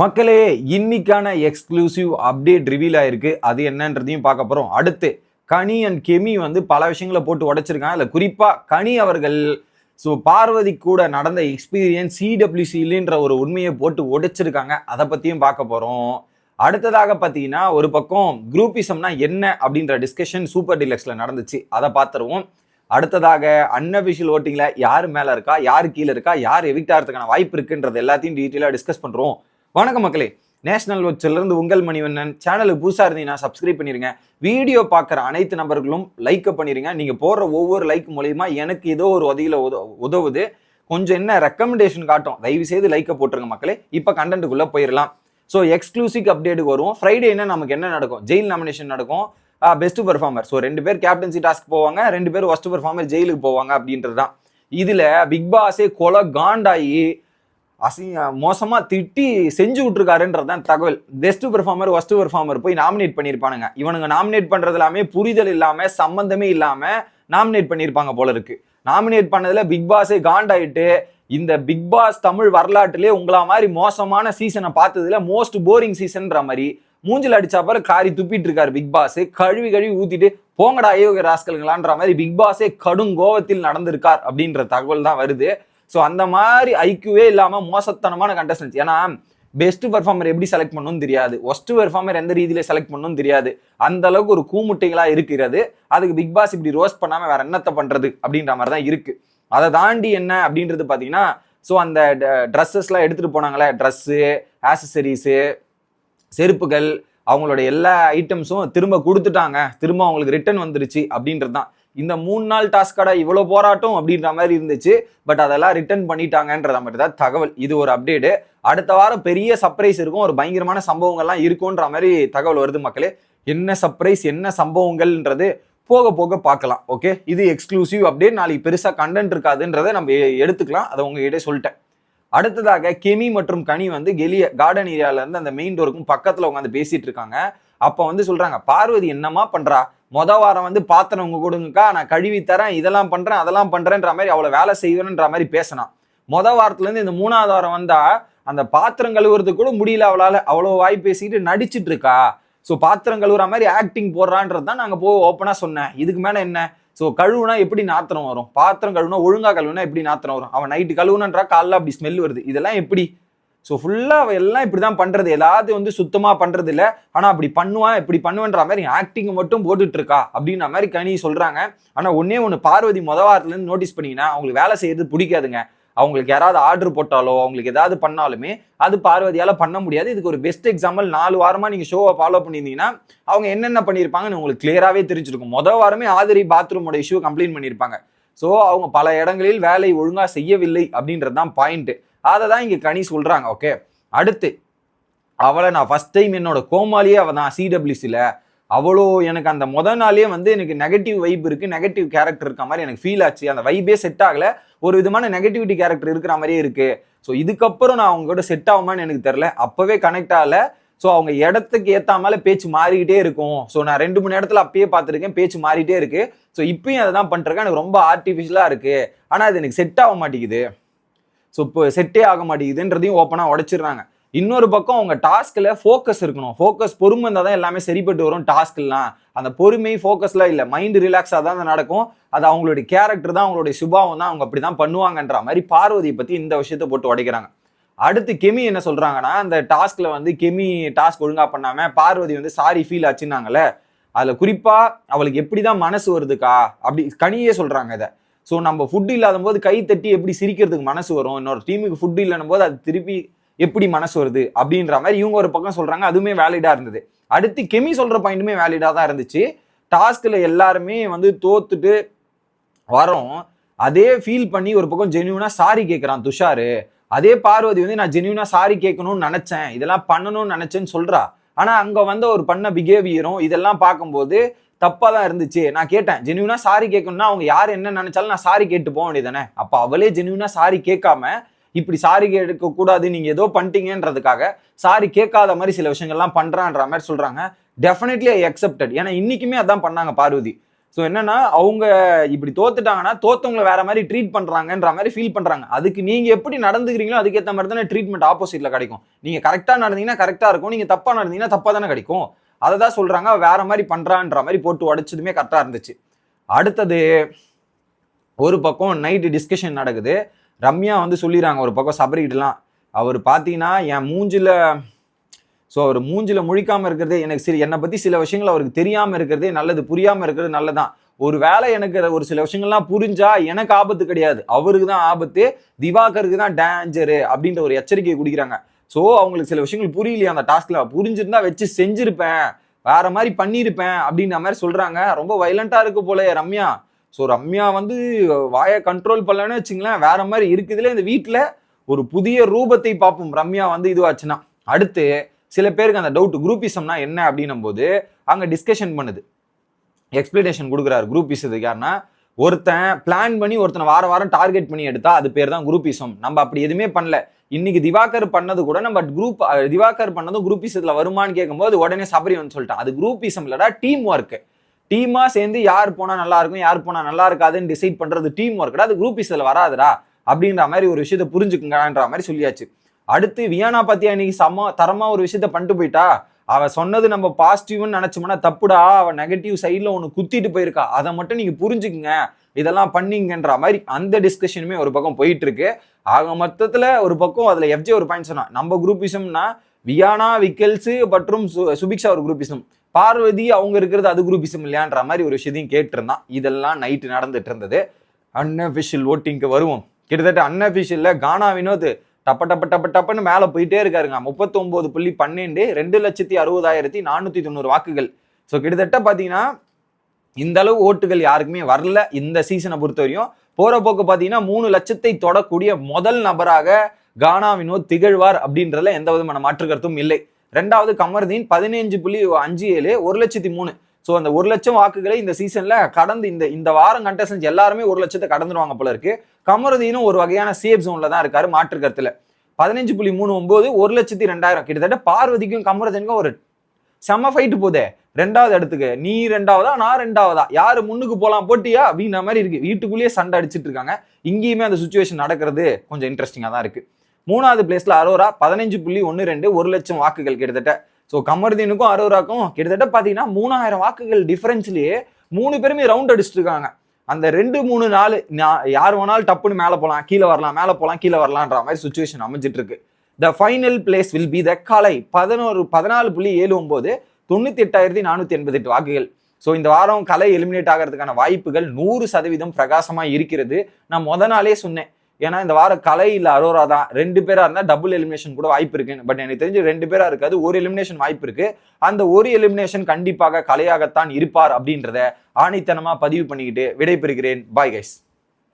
மக்களே இன்னைக்கான exclusive update reveal ஆயிருக்கு. அது என்னன்றதையும் பார்க்க போறோம். அடுத்து கனி அண்ட் கெமி வந்து பல விஷயங்களை போட்டு உடைச்சிருக்காங்க. அதில் குறிப்பாக கனி அவர்கள் ஸோ பார்வதி கூட நடந்த எக்ஸ்பீரியன்ஸ் சிடபிள்யூசிலின்ற ஒரு உண்மையை போட்டு உடைச்சிருக்காங்க. அதை பற்றியும் பார்க்க போகிறோம் அடுத்ததாக பார்த்தீங்கன்னா ஒரு பக்கம் குரூப்பிசம்னா என்ன அப்படின்ற டிஸ்கஷன் சூப்பர் டிலக்ஸில் நடந்துச்சு. அதை பார்த்துருவோம். அடுத்ததாக அன்அபிஷியல் ஓட்டிங்கில் யார் மேலே இருக்கா? யார் கீழே இருக்கா? யார் எவிக்ட் ஆகிறதுக்கான வாய்ப்பு இருக்குன்றது எல்லாத்தையும் டீட்டெயிலாக டிஸ்கஸ் பண்ணுறோம் வணக்கம் மக்களே. நேஷனல் இருந்து உங்கள் மணிவண்ணன். சேனலுக்கு புதுசாக இருந்தீங்கன்னா சப்ஸ்கிரைப் பண்ணிடுங்க வீடியோ பார்க்குற அனைத்து நபர்களும் லைக் பண்ணிடுங்க நீங்கள் போடுற ஒவ்வொரு லைக் மூலயமா எனக்கு ஏதோ ஒரு உதவியில் உத உதவுது. கொஞ்சம் என்ன ரெக்கமெண்டேஷன் காட்டும். தயவு செய்து லைக்கை போட்டுருங்க மக்களே. இப்போ கண்டென்ட்டுக்குள்ளே போயிடலாம் ஸோ எக்ஸ்க்ளூசிவ் அப்டேட்டுக்கு வருவோம். ஃப்ரைடேனா நமக்கு என்ன நடக்கும்? ஜெயில் நாமினேஷன் நடக்கும். பெஸ்ட் பர்ஃபார்மர் ஸோ ரெண்டு பேர் கேப்டன்சி டாஸ்க் போவாங்க. ரெண்டு பேர் ஒஸ்ட் பர்ஃபார்மர் ஜெயிலுக்கு போவாங்க அப்படின்றது தான் இதில் பிக் பாஸே கொலை காண்டாயி அசிங்க மோசமா திட்டி செஞ்சு விட்டுருக்காருன்றது தான் தகவல். பெஸ்ட் பெர்ஃபார்மர் ஒஸ்ட் பெர்ஃபார்மர் போய் நாமினேட் பண்ணியிருப்பானுங்க. இவனுங்க நாமினேட் பண்றது எல்லாமே புரிதல் இல்லாம சம்பந்தமே இல்லாம நாமினேட் பண்ணியிருப்பாங்க போல இருக்கு. நாமினேட் பண்ணதுல பிக் பாஸே காண்டாயிட்டு இந்த பிக் பாஸ் தமிழ் வரலாற்றிலே உங்களா மாதிரி மோசமான சீசனை பார்த்ததுல மோஸ்ட் போரிங் சீசன்ற மாதிரி மூஞ்சில் அடிச்சா பாரு காரி துப்பிட்டு இருக்காரு பிக் பாஸ் கழுவி கழுவி ஊத்திட்டு போங்கடா அயோக ராஸ்கல்களான்ற மாதிரி பிக் பாஸே கடும் கோவத்தில் நடந்திருக்கார் அப்படின்ற தகவல் தான் வருது. ஸோ அந்த மாதிரி ஐக்கியூவே இல்லாமல் மோசத்தனமான கண்டஸ்டன்ஸ் ஏன்னா பெஸ்ட் பெர்ஃபார்மர் எப்படி செலக்ட் பண்ணணும்னு தெரியாது. ஒஸ்ட் பெர்ஃபார்மர் எந்த ரீதியில செலக்ட் பண்ணணும்னு தெரியாது. அந்த அளவுக்கு ஒரு கூமுட்டைகளா இருக்கிறது. அதுக்கு பிக் பாஸ் இப்படி ரோஸ்ட் பண்ணாம வேற என்னத்தை பண்றது அப்படின்ற மாதிரி தான் இருக்கு. அதை தாண்டி என்ன அப்படின்றது பார்த்தீங்கன்னா ஸோ அந்த ட்ரெஸ்ஸஸ்லாம் எடுத்துட்டு போனாங்களே ட்ரெஸ்ஸு ஆசசரிஸு செருப்புகள் அவங்களோட எல்லா ஐட்டம்ஸும் திரும்ப கொடுத்துட்டாங்க. திரும்ப அவங்களுக்கு ரிட்டர்ன் வந்துருச்சு அப்படின்றது தான். இந்த மூணு நாள் டாஸ்கோட இவ்வளோ போராட்டம் அப்படின்ற மாதிரி இருந்துச்சு. பட் அதெல்லாம் ரிட்டர்ன் பண்ணிட்டாங்கன்றத மாதிரி தான் தகவல். இது ஒரு அப்டேட்டு அடுத்த வாரம் பெரிய சர்ப்ரைஸ் இருக்கும். ஒரு பயங்கரமான சம்பவங்கள்லாம் இருக்குன்ற மாதிரி தகவல் வருது மக்களே. என்ன சர்ப்ரைஸ் என்ன சம்பவங்கள்ன்றது போக போக பார்க்கலாம். ஓகே இது எக்ஸ்க்ளூசிவ் அப்டேட் நாளைக்கு பெருசாக கண்டென்ட் இருக்காதுன்றதை நம்ம எடுத்துக்கலாம். அதை உங்ககிட்ட சொல்லிட்டேன். அடுத்ததாக கெமி மற்றும் கனி வந்து கெலிய கார்டன் ஏரியால இருந்து அந்த மெயின் டோருக்கும் பக்கத்துல உட்காந்து பேசிட்டு இருக்காங்க. அப்ப வந்து சொல்றாங்க பார்வதி என்னமா பண்றா? மொத வாரம் வந்து பாத்திரம் உங்க கொடுங்கக்கா நான் கழுவி தரேன் இதெல்லாம் பண்றேன் அதெல்லாம் பண்றேன்ற மாதிரி அவளை வேலை செய்வேன்ற மாதிரி பேசினான் மொத வாரத்துல இருந்து இந்த மூணாவது வாரம் வந்தா அந்த பாத்திரம் கழுவுறதுக்கு கூட முடியல அவளால. அவ்வளோ வாய் பேசிக்கிட்டு நடிச்சிட்டு இருக்கா. ஸோ பாத்திரம் கழுவுற மாதிரி ஆக்டிங் போடுறான்றது தான் நாங்கள் போ ஓப்பனாக சொன்னேன். இதுக்கு மேலே என்ன? ஸோ கழுவுனா எப்படி நாத்திரம் வரும்? பாத்திரம் கழுவுனா ஒழுங்காக கழுவுனா எப்படி நாத்திரம் வரும்? அவன் நைட்டு கழுவுனன்றா காலைல அப்படி ஸ்மெல் வருது. இதெல்லாம் எப்படி? ஸோ ஃபுல்லாக அவ எல்லாம் இப்படி தான் பண்ணுறது எல்லாத்தையும் வந்து சுத்தமாக பண்ணுறது இல்லை ஆனால் அப்படி பண்ணுவான் இப்படி பண்ணுவேன்ற மாதிரி ஆக்டிங் மட்டும் போட்டுட்டு இருக்கா அப்படின்ற மாதிரி கனி சொல்கிறாங்க ஆனால் ஒன்னே ஒன்று பார்வதி மொத வாரத்துலேருந்து நோட்டீஸ் பண்ணிங்கன்னா அவங்களுக்கு வேலை செய்யறது பிடிக்காதுங்க. அவங்களுக்கு யாராவது ஆர்டர் போட்டாலோ அவங்களுக்கு ஏதாவது பண்ணாலுமே அது பார்வதியால் பண்ண முடியாது. இதுக்கு ஒரு பெஸ்ட் எக்ஸாம்பிள் நாலு வாரமாக நீங்கள் ஷோவை ஃபாலோ பண்ணியிருந்தீங்கன்னா அவங்க என்னென்ன பண்ணியிருப்பாங்கன்னு உங்களுக்கு கிளியராகவே தெரிஞ்சிருக்கும். மொதல் வாரமே ஆதிரி பாத்ரூமோட இஷ்யூ கம்ப்ளைண்ட் பண்ணியிருப்பாங்க. ஸோ அவங்க பல இடங்களில் வேலை ஒழுங்காக செய்யவில்லை அப்படின்றது தான் பாயிண்ட்டு அதை தான் இங்கே கனி சொல்கிறாங்க ஓகே அடுத்து அவளை நான் ஃபர்ஸ்ட் டைம் என்னோட கோமாளியே அவள் தான் சிடபிள்யூசியில் அவ்வளோ எனக்கு அந்த முத நாளே வந்து எனக்கு நெகட்டிவ் வைப் இருக்கு நெகட்டிவ் கேரக்டர் இருக்க மாதிரி எனக்கு ஃபீல் ஆச்சு. அந்த வைபே செட் ஆகல. ஒரு விதமான நெகட்டிவிட்டி கேரக்டர் இருக்கிற மாதிரியே இருக்கு. ஸோ இதுக்கப்புறம் நான் அவங்க கூட செட் ஆகுமான்னு எனக்கு தெரில அப்பவே கனெக்ட் ஆகல. ஸோ அவங்க இடத்துக்கு ஏற்ற மேலே பேச்சு மாறிக்கிட்டே இருக்கும். ஸோ நான் ரெண்டு மூணு இடத்துல அப்பயே பார்த்துருக்கேன். பேச்சு மாறிட்டே இருக்கு. ஸோ இப்பயும் அதை தான் பண்ணுறேன் எனக்கு ரொம்ப ஆர்டிஃபிஷியலாக இருக்கு. ஆனால் அது எனக்கு செட் ஆக மாட்டேங்குது. ஸோ இப்போ செட்டே ஆக மாட்டேங்குதுன்றதையும் ஓப்பனாக உடச்சிடுறாங்க. இன்னொரு பக்கம் அவங்க டாஸ்கில் ஃபோக்கஸ் இருக்கணும். ஃபோக்கஸ் பொறுமை இருந்தால் தான் எல்லாமே சரிப்பட்டு வரும் டாஸ்க்லாம். அந்த பொறுமை ஃபோக்கஸ்லாம் இல்லை. மைண்டு ரிலாக்ஸாக தான் அது நடக்கும். அது அவங்களுடைய கேரக்டர் தான் அவங்களுடைய சுபாவம் தான் அவங்க அப்படி தான் பண்ணுவாங்கன்ற மாதிரி பார்வதியை பற்றி இந்த விஷயத்தை போட்டு உடைக்கிறாங்க. அடுத்து கெமி என்ன சொல்கிறாங்கன்னா அந்த டாஸ்கில் வந்து கெமி டாஸ்க் ஒழுங்காக பண்ணாமல் பார்வதி வந்து சாரி ஃபீல் ஆச்சுன்னாங்களே அதில் குறிப்பாக அவளுக்கு எப்படி தான் மனசு வருதுக்கா? அப்படி கனியே சொல்கிறாங்க இதை. ஸோ நம்ம ஃபுட் இல்லாத போது கை தட்டி எப்படி சிரிக்கிறதுக்கு மனசு வரும்? இன்னொரு டீமுக்கு ஃபுட் இல்லைன்னும் போது அது திருப்பி எப்படி மனசு வருது அப்படின்ற மாதிரி இவங்க ஒரு பக்கம் சொல்றாங்க அதுவுமே வேலிடா இருந்தது. அடுத்து கெமி சொல்ற பாயிண்ட்டுமே வேலிடா தான் இருந்துச்சு. டாஸ்க்ல எல்லாருமே வந்து தோத்துட்டு வரோம் அதே ஃபீல் பண்ணி ஒரு பக்கம் ஜென்யூனா சாரி கேட்குறான் துஷாரு. அதே பார்வதி வந்து நான் ஜென்யூனா சாரி கேட்கணும்னு நினைச்சேன். இதெல்லாம் பண்ணணும்னு நினைச்சேன்னு சொல்றா. ஆனா அங்க வந்த ஒரு பண்ண பிஹேவியரும் இதெல்லாம் பார்க்கும்போது தப்பா தான் இருந்துச்சு. நான் கேட்டேன் ஜென்யூனா சாரி கேட்கணும்னா அவங்க யார் என்ன நினைச்சாலும் நான் சாரி கேட்டு போக வேண்டியதானே அப்ப அவளே ஜென்யூனா சாரி கேட்காம இப்படி சாரி கேட்க கூடாது நீங்க ஏதோ பண்ணிட்டீங்கன்றதுக்காக சாரி கேட்காத மாதிரி சில விஷயங்கள்லாம் பண்றான்ற மாதிரி சொல்றாங்க. டெஃபினெட்லி ஐ அக்செப்டட் ஏன்னா இன்றைக்குமே அதான் பண்ணாங்க பார்வதி. ஸோ என்னன்னா அவங்க இப்படி தோத்துட்டாங்கன்னா தோத்தவங்களை வேற மாதிரி ட்ரீட் பண்றாங்கன்ற மாதிரி ஃபீல் பண்றாங்க. அதுக்கு நீங்க எப்படி நடந்துக்கிறீங்களோ அதுக்கேற்ற மாதிரி தானே ட்ரீட்மெண்ட் ஆப்போசிட்ல கிடைக்கும். நீங்க கரெக்டாக நடந்தீங்கன்னா கரெக்டாக இருக்கும். நீங்க தப்பா நடந்தீங்கன்னா தப்பா தானே கிடைக்கும். அதை தான் சொல்றாங்க வேற மாதிரி பண்றான்ற மாதிரி போட்டு உடைச்சதுமே கரெக்டாக இருந்துச்சு. அடுத்தது ஒரு பக்கம் நைட்டு டிஸ்கஷன் நடக்குது. ரம்யா வந்து சொல்லிடுறாங்க ஒரு பக்கம் சபரிக்கிட்டலாம் அவர் பார்த்தீங்கன்னா என் மூஞ்சில் ஸோ அவர் மூஞ்சில் முழிக்காமல் இருக்கிறதே எனக்கு சரி என்னை பற்றி சில விஷயங்கள் அவருக்கு தெரியாமல் இருக்கிறதே நல்லது புரியாமல் இருக்கிறது நல்லதான் ஒரு வேலை எனக்கு ஒரு சில விஷயங்கள்லாம் புரிஞ்சா எனக்கு ஆபத்து கிடையாது. அவருக்கு தான் ஆபத்து திவாகருக்கு தான் டேஞ்சரு அப்படின்ற ஒரு எச்சரிக்கையை குடிக்கிறாங்க. ஸோ அவங்களுக்கு சில விஷயங்கள் புரியலையா அந்த டாஸ்கில் புரிஞ்சிருந்தா வச்சு செஞ்சுருப்பேன். வேற மாதிரி பண்ணியிருப்பேன் அப்படின்ற மாதிரி சொல்கிறாங்க ரொம்ப வைலண்ட்டாக இருக்கு போல ரம்யா. ஸோ ரம்யா வந்து வாயை கண்ட்ரோல் பண்ணலன்னு வச்சுங்களேன் வேற மாதிரி இருக்குதுல இந்த வீட்டில் ஒரு புதிய ரூபத்தை பார்ப்போம். ரம்யா வந்து இதுவாச்சுன்னா. அடுத்து சில பேருக்கு அந்த டவுட் குரூப்பிசம்னா என்ன அப்படின்னும் போது அங்கே டிஸ்கஷன் பண்ணுது. எக்ஸ்பிளனேஷன் கொடுக்குறாரு குரூப்பிஸ் இதுக்கு யாருன்னா ஒருத்தன் பிளான் பண்ணி ஒருத்தனை வார வாரம் டார்கெட் பண்ணி எடுத்தா அது பேர் தான் குரூப்பிசம் நம்ம அப்படி எதுவுமே பண்ணல. இன்னைக்கு திவாகர் பண்ணது கூட நம்ம குரூப் திவாகர் பண்ணதும் குரூப்பிசத்துல வருமான்னு கேட்கும்போது உடனே சபரி வந்து சொல்லிட்டான். அது குரூப்பிசம் இல்லடா டீம் ஒர்க்கு டீமாக சேர்ந்து யார் போனால் நல்லா இருக்கும் யார் போனால் நல்லா இருக்காதுன்னு டிசைட் பண்ணுறது டீம் ஒர்க் அது குரூப்பிஸ்ல வராதுடா. அப்படின்ற மாதிரி ஒரு விஷயத்த புரிஞ்சுக்குங்கன்ற மாதிரி சொல்லியாச்சு. அடுத்து வியானா பத்தி அன்னைக்கு சம தரமாக ஒரு விஷயத்த பண்ணிட்டு போயிட்டா? அவ சொன்னது நம்ம பாசிட்டிவ்னு நினைச்சோம்னா தப்புடா அவ நெகட்டிவ் சைட்ல ஒன்று குத்திட்டு போயிருக்கா. அதை மட்டும் நீங்க புரிஞ்சுக்குங்க. இதெல்லாம் பண்ணீங்கன்ற மாதிரி அந்த டிஸ்கஷனுமே ஒரு பக்கம் போயிட்டு இருக்கு ஆக மொத்தத்துல ஒரு பக்கம் அதுல எஃப்ஜே ஒரு பாயிண்ட் சொன்னா நம்ம குரூப்பிசம்னா வியானா விக்கல்ஸ் மற்றும் சு- சுபிக்ஷா ஒரு குரூப்பிசம் பார்வதி அவங்க இருக்கிறது அது குரூப்பிசம் இல்லையான்ற மாதிரி ஒரு விஷயத்தையும் கேட்டிருந்தான். இதெல்லாம் நைட்டு நடந்துட்டு இருந்தது. அன்அஃபிஷியல் ஓட்டிங்க்கு வருவோம். கிட்டத்தட்ட அன்அஃபிஷியலில் கானா வினோத் டப்ப டப்ப டப்ப டப்பன்னு மேலே போயிட்டே இருக்காருங்க. முப்பத்தொம்போது புள்ளி பன்னெண்டு ரெண்டு லட்சத்தி அறுபதாயிரத்தி நானூற்றி தொண்ணூறு வாக்குகள். ஸோ கிட்டத்தட்ட பார்த்தீங்கன்னா இந்த அளவு ஓட்டுகள் யாருக்குமே வரல இந்த சீசனை பொறுத்தவரையும். போகிற போக்கு பார்த்தீங்கன்னா மூணு லட்சத்தை தொடக்கூடிய முதல் நபராக கானா வினோத் திகழ்வார் அப்படின்றதுல எந்த விதமான மாற்று கருத்தும் இல்லை. ரெண்டாவது கமர்தீன் பதினஞ்சு புள்ளி அஞ்சு ஏழு ஒரு லட்சத்தி மூணு. ஸோ அந்த ஒரு லட்சம் வாக்குகளை இந்த சீசன்ல கடந்து இந்த இந்த வாரம் கண்டஸ்டன்ஸ் எல்லாருமே ஒரு லட்சத்தை கடந்துருவாங்க போல இருக்கு. கமருதீனும் ஒரு வகையான சேஃப் ஜோன்ல தான் இருக்காரு மாற்று கருத்துல பதினஞ்சு புள்ளி மூணு ஒன்பது ஒரு லட்சத்தி ரெண்டாயிரம். கிட்டத்தட்ட பார்வதிக்கும் கமருதீனுக்கும் ஒரு செம ஃபைட்டு போதே. ரெண்டாவது இடத்துக்கு நீ ரெண்டாவதா நான் ரெண்டாவதா? யாரு முன்னுக்கு போகலாம் போட்டியா? அப்படின்ற மாதிரி இருக்கு. வீட்டுக்குள்ளேயே சண்டை அடிச்சிட்டு இருக்காங்க. இங்கேயுமே அந்த சுச்சுவேஷன் நடக்கிறது கொஞ்சம் இன்ட்ரெஸ்டிங்காக தான் இருக்கு. மூணாவது பிளேஸ்ல அரோரா பதினஞ்சு புள்ளி ஒன்று ரெண்டு ஒரு லட்சம் வாக்குகள் கிட்டத்தட்ட. ஸோ கமர்தீனுக்கும் அரோராக்கும் கிட்டத்தட்ட பார்த்தீங்கன்னா மூணாயிரம் வாக்குகள் டிஃபரன்ஸ்லேயே மூணு பேருமே ரவுண்ட் அடிச்சிட்டு இருக்காங்க அந்த ரெண்டு மூணு நாலு நான் யார் வேணாலும் டப்புன்னு மேலே போகலாம் கீழே வரலாம் மேலே போகலாம் கீழே வரலான்ற மாதிரி சுச்சுவேஷன் அமைஞ்சிட்டு இருக்கு the final place will be the காலை பதினோரு பதினாலு புள்ளி ஏழு ஒம்பது தொண்ணூத்தி எட்டாயிரத்தி நானூத்தி எண்பத்தி எட்டு வாக்குகள். ஸோ இந்த வாரம் கலை எலிமினேட் ஆகிறதுக்கான வாய்ப்புகள் நூறு சதவீதம் பிரகாசமாக இருக்கிறது. நான் முத நாளே சொன்னேன். ஏன்னா இந்த வாரம் கலை இல்ல அரோரா தான். ரெண்டு பேரா இருந்தா டபுள் எலிமினேஷன் கூட வாய்ப்பு இருக்கு. பட் எனக்கு தெரிஞ்சு ரெண்டு பேரா இருக்காது ஒரு எலிமினேஷன் வாய்ப்பு இருக்கு. அந்த ஒரு எலிமினேஷன் கண்டிப்பாக கலையாகத்தான் இருப்பார் அப்படின்றத ஆணித்தனமா பதிவு பண்ணிக்கிட்டு விடைபெறுகிறேன். Bye guys